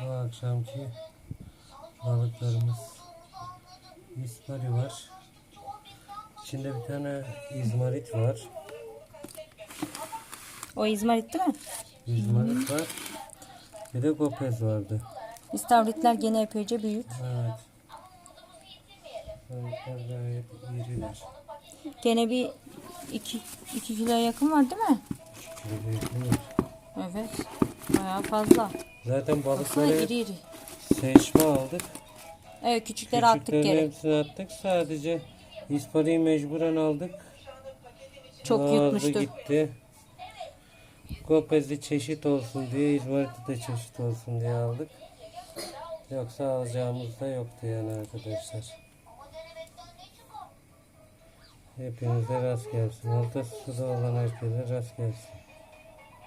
akşamki balıklarımız. İspari var. İçinde bir tane izmarit var. O izmarit değil mi? İzmarit var. Bir de gopez vardı. İstavritler gene epeyce büyük. Evet. Balıklar gayet iriler. Gene bir 2 2 kiloya yakın var değil mi? Şöyle yakınlar. Evet. Bayağı fazla. Zaten Baksana balıkları iri iri. seçme aldık. Evet küçükleri attık Küçüklerin geri. hepsini attık. Sadece ispariyi mecburen aldık. Çok Ağırdı yutmuştu. gitti. Gopez'i çeşit olsun diye, İzmarit'i de çeşit olsun diye aldık. Yoksa alacağımız da yoktu yani arkadaşlar. Hepinize rast gelsin. Orta suda olan herkese rast gelsin.